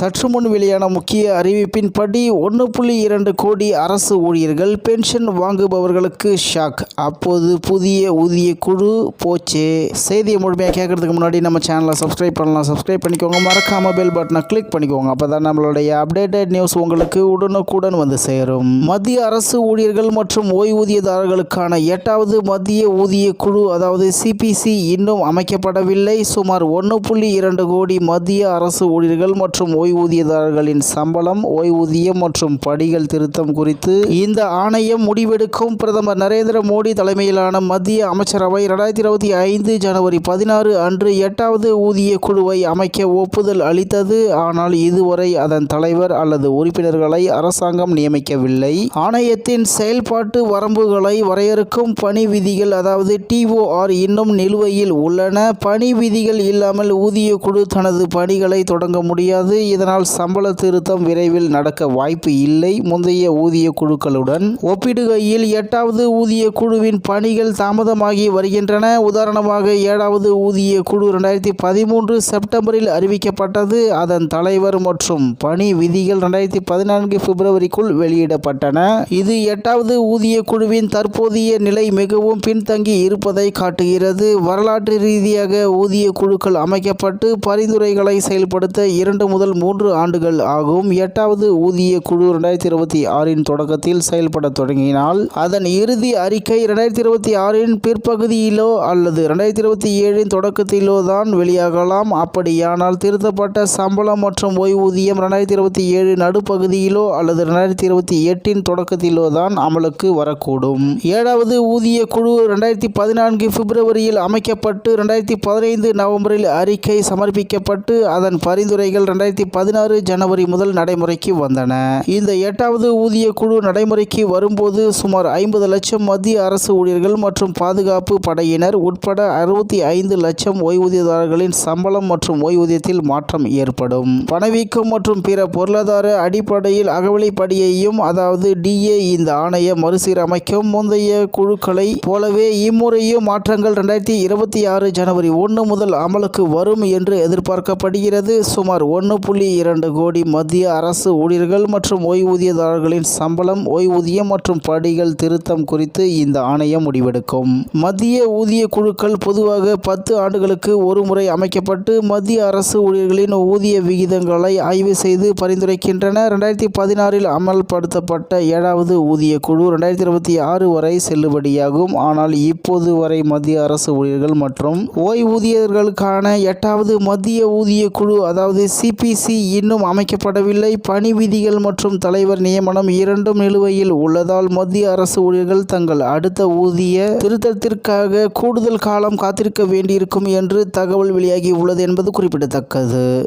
சற்று முன் வெளியான முக்கிய அறிவிப்பின்படி ஒன்று புள்ளி இரண்டு கோடி அரசு ஊழியர்கள் பென்ஷன் வாங்குபவர்களுக்கு ஷாக். அப்போது புதிய ஊதிய குழு போச்சே. செய்தியை முழுமையாக கேட்கறதுக்கு முன்னாடி நம்ம சேனலை சப்ஸ்கிரைப் பண்ணலாம். சப்ஸ்கிரைப் பண்ணிக்கோங்க. மறக்காம பெல் பட்டனை கிளிக் பண்ணிக்கோங்க. அப்போ தான் நம்மளுடைய அப்டேட்டட் நியூஸ் உங்களுக்கு உடனுக்குடன் வந்து சேரும். மத்திய அரசு ஊழியர்கள் மற்றும் ஓய்வூதியதாரர்களுக்கான எட்டாவது மத்திய ஊதிய குழு அதாவது சிபிசி இன்னும் அமைக்கப்படவில்லை. சுமார் ஒன்று புள்ளி இரண்டு கோடி மத்திய அரசு ஊழியர்கள் மற்றும் ஓய்வூதியதாரர்களின் சம்பளம் ஓய்வூதியம் மற்றும் படிகள் திருத்தம் குறித்து இந்த ஆணையம் முடிவெடுக்கும். பிரதமர் நரேந்திர மோடி தலைமையிலான மத்திய அமைச்சரவை இரண்டாயிரத்தி இருபத்தி ஐந்து ஜனவரி பதினாறு அன்று எட்டாவது ஊதிய குழுவை அமைக்க ஒப்புதல் அளித்தது. ஆனால் இதுவரை அதன் தலைவர் அல்லது உறுப்பினர்களை அரசாங்கம் நியமிக்கவில்லை. ஆணையத்தின் செயல்பாட்டு வரம்புகளை வரையறுக்கும் பணி விதிகள் அதாவது டிஓஆர் இன்னும் நிலுவையில் உள்ளன. பணி விதிகள் இல்லாமல் ஊதிய குழு தனது பணிகளை தொடங்க முடியாது. இதனால் சம்பள திருத்தம் விரைவில் நடக்க வாய்ப்பு இல்லை. முந்தைய ஊதிய குழுக்களுடன் ஒப்பிடுகையில் எட்டாவது ஊதிய குழுவின் பணிகள் தாமதமாகி வருகின்றன. உதாரணமாக ஏழாவது ஊதிய குழு ரெண்டாயிரத்தி பதிமூன்று செப்டம்பரில் அறிவிக்கப்பட்டது. அதன் தலைவர் மற்றும் பணி விதிகள் ரெண்டாயிரத்தி பதினான்கு பிப்ரவரிக்குள் வெளியிடப்பட்டன. இது எட்டாவது ஊதிய குழுவின் தற்போதைய நிலை மிகவும் பின்தங்கி இருப்பதை காட்டுகிறது. வரலாற்று ரீதியாக ஊதிய குழுக்கள் அமைக்கப்பட்டு பரிந்துரைகளை செயல்படுத்த இரண்டு முதல் மூன்று மூன்று ஆண்டுகள் ஆகும். எட்டாவது ஊதிய குழு ரெண்டாயிரத்தி இருபத்தி ஆறின் தொடக்கத்தில் செயல்பட தொடங்கினால் அதன் இறுதி அறிக்கை ரெண்டாயிரத்தி இருபத்தி ஆறின் பிற்பகுதியிலோ அல்லது ரெண்டாயிரத்தி இருபத்தி ஏழின் தொடக்கத்திலோ தான் வெளியாகலாம். அப்படியானால் திருத்தப்பட்ட சம்பளம் மற்றும் ஓய்வூதியம் ரெண்டாயிரத்தி இருபத்தி ஏழு நடுப்பகுதியிலோ அல்லது ரெண்டாயிரத்தி இருபத்தி எட்டின் தொடக்கத்திலோ தான் அமலுக்கு வரக்கூடும். ஏழாவது ஊதிய குழு ரெண்டாயிரத்தி பதினான்கு பிப்ரவரியில் அமைக்கப்பட்டு ரெண்டாயிரத்தி பதினைந்து நவம்பரில் அறிக்கை சமர்ப்பிக்கப்பட்டு அதன் பரிந்துரைகள் ரெண்டாயிரத்தி பதினாறு ஜனவரி முதல் நடைமுறைக்கு வந்தன. இந்த எட்டாவது ஊதிய குழு நடைமுறைக்கு வரும்போது சுமார் ஐம்பது லட்சம் மத்திய அரசு ஊழியர்கள் மற்றும் பாதுகாப்பு படையினர் உட்பட அறுபத்தி ஐந்து லட்சம் ஓய்வூதியதாரர்களின் சம்பளம் மற்றும் ஓய்வூதியத்தில் மாற்றம் ஏற்படும். பணவீக்கம் மற்றும் பிற பொருளாதார அடிப்படையில் அகவிலைப்படியையும் அதாவது டிஏ இந்த ஆணைய மறுசீரமைக்கும் முந்தைய குழுக்களை போலவே இம்முறையும் மாற்றங்கள் ரெண்டாயிரத்தி இருபத்தி ஆறு ஜனவரி ஒன்று முதல் அமலுக்கு வரும் என்று எதிர்பார்க்கப்படுகிறது. சுமார் ஒன்று புள்ளி இரண்டு கோடி மத்திய அரசு ஊழியர்கள் மற்றும் ஓய்வூதியதாரர்களின் சம்பளம் ஓய்வூதியம் மற்றும் படிகள் திருத்தம் குறித்து இந்த ஆணையம் முடிவெடுக்கும். மத்திய ஊதிய குழுக்கள் பொதுவாக பத்து ஆண்டுகளுக்கு ஒரு முறை அமைக்கப்பட்டு மத்திய அரசு ஊழியர்களின் ஊதிய விகிதங்களை ஆய்வு செய்து பரிந்துரைக்கின்றன. ரெண்டாயிரத்தி பதினாறில் அமல்படுத்தப்பட்ட ஏழாவது ஊதிய குழு ரெண்டாயிரத்தி இருபத்தி ஆறு வரை செல்லுபடியாகும். ஆனால் இப்போது வரை மத்திய அரசு ஊழியர்கள் மற்றும் ஓய்வூதியர்களுக்கான எட்டாவது மத்திய ஊதிய குழு அதாவது சிபிசி இன்னும் அமைக்கப்படவில்லை. பணி விதிகள் மற்றும் தலைவர் நியமனம் இரண்டும் நிலுவையில் உள்ளதால் மத்திய அரசு ஊழியர்கள் தங்கள் அடுத்த ஊதிய திருத்தத்திற்காக கூடுதல் காலம் காத்திருக்க வேண்டியிருக்கும் என்று தகவல் வெளியாகி உள்ளது என்பது குறிப்பிடத்தக்கது.